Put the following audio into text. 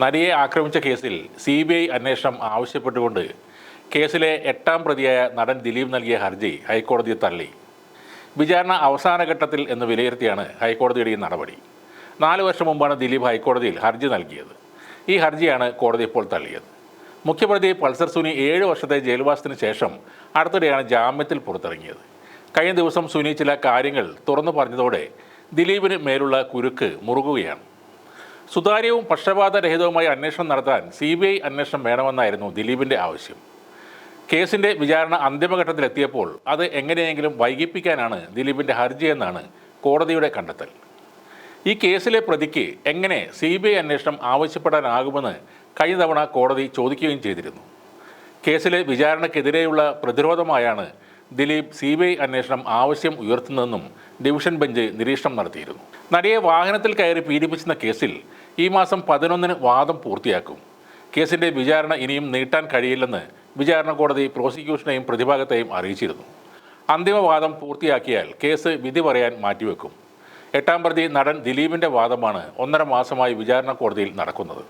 നടിയെ ആക്രമിച്ച കേസിൽ സി ബി ഐ അന്വേഷണം ആവശ്യപ്പെട്ടുകൊണ്ട് കേസിലെ എട്ടാം പ്രതിയായ നടൻ ദിലീപ് നൽകിയ ഹർജി ഹൈക്കോടതി തള്ളി. വിചാരണ അവസാന ഘട്ടത്തിൽ എന്ന് വിലയിരുത്തിയാണ് ഹൈക്കോടതിയുടെ ഈ നടപടി. നാല് വർഷം മുമ്പാണ് ദിലീപ് ഹൈക്കോടതിയിൽ ഹർജി നൽകിയത്. ഈ ഹർജിയാണ് കോടതി ഇപ്പോൾ തള്ളിയത്. മുഖ്യപ്രതി പൾസർ സുനി ഏഴ് വർഷത്തെ ജയിൽവാസത്തിന് ശേഷം അടുത്തിടെയാണ് ജാമ്യത്തിൽ പുറത്തിറങ്ങിയത്. കഴിഞ്ഞ ദിവസം സുനി ചില കാര്യങ്ങൾ തുറന്നു പറഞ്ഞതോടെ ദിലീപിന് മേലുള്ള കുരുക്ക് മുറുകുകയാണ്. സുതാര്യവും പക്ഷപാതരഹിതവുമായ അന്വേഷണം നടത്താൻ സി ബി ഐ അന്വേഷണം വേണമെന്നായിരുന്നു ദിലീപിന്റെ ആവശ്യം. കേസിന്റെ വിചാരണ അന്തിമഘട്ടത്തിലെത്തിയപ്പോൾ അത് എങ്ങനെയെങ്കിലും വൈകിപ്പിക്കാനാണ് ദിലീപിന്റെ ഹർജിയെന്നാണ് കോടതിയുടെ കണ്ടെത്തൽ. ഈ കേസിലെ പ്രതിക്ക് എങ്ങനെ സി ബി ഐ അന്വേഷണം ആവശ്യപ്പെടാനാകുമെന്ന് കഴിഞ്ഞ തവണ കോടതി ചോദിക്കുകയും ചെയ്തിരുന്നു. കേസിലെ വിചാരണക്കെതിരെയുള്ള പ്രതിരോധമായാണ് ദിലീപ് സി ബി ഐ അന്വേഷണം ആവശ്യം ഉയർത്തുന്നതെന്നും ഡിവിഷൻ ബെഞ്ച് നിരീക്ഷണം നടത്തിയിരുന്നു. നടിയെ വാഹനത്തിൽ കയറി പീഡിപ്പിച്ചെന്ന കേസിൽ ഈ മാസം പതിനൊന്നിന് വാദം പൂർത്തിയാക്കും. കേസിന്റെ വിചാരണ ഇനിയും നീട്ടാൻ കഴിയില്ലെന്ന് വിചാരണ കോടതി പ്രോസിക്യൂഷനെയും പ്രതിഭാഗത്തെയും അറിയിച്ചിരുന്നു. അന്തിമവാദം പൂർത്തിയാക്കിയാൽ കേസ് വിധി പറയാൻ മാറ്റിവെക്കും. എട്ടാം പ്രതി നടൻ ദിലീപിന്റെ വാദമാണ് ഒന്നര മാസമായി വിചാരണ കോടതിയിൽ നടക്കുന്നത്.